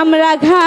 আমরা ঘা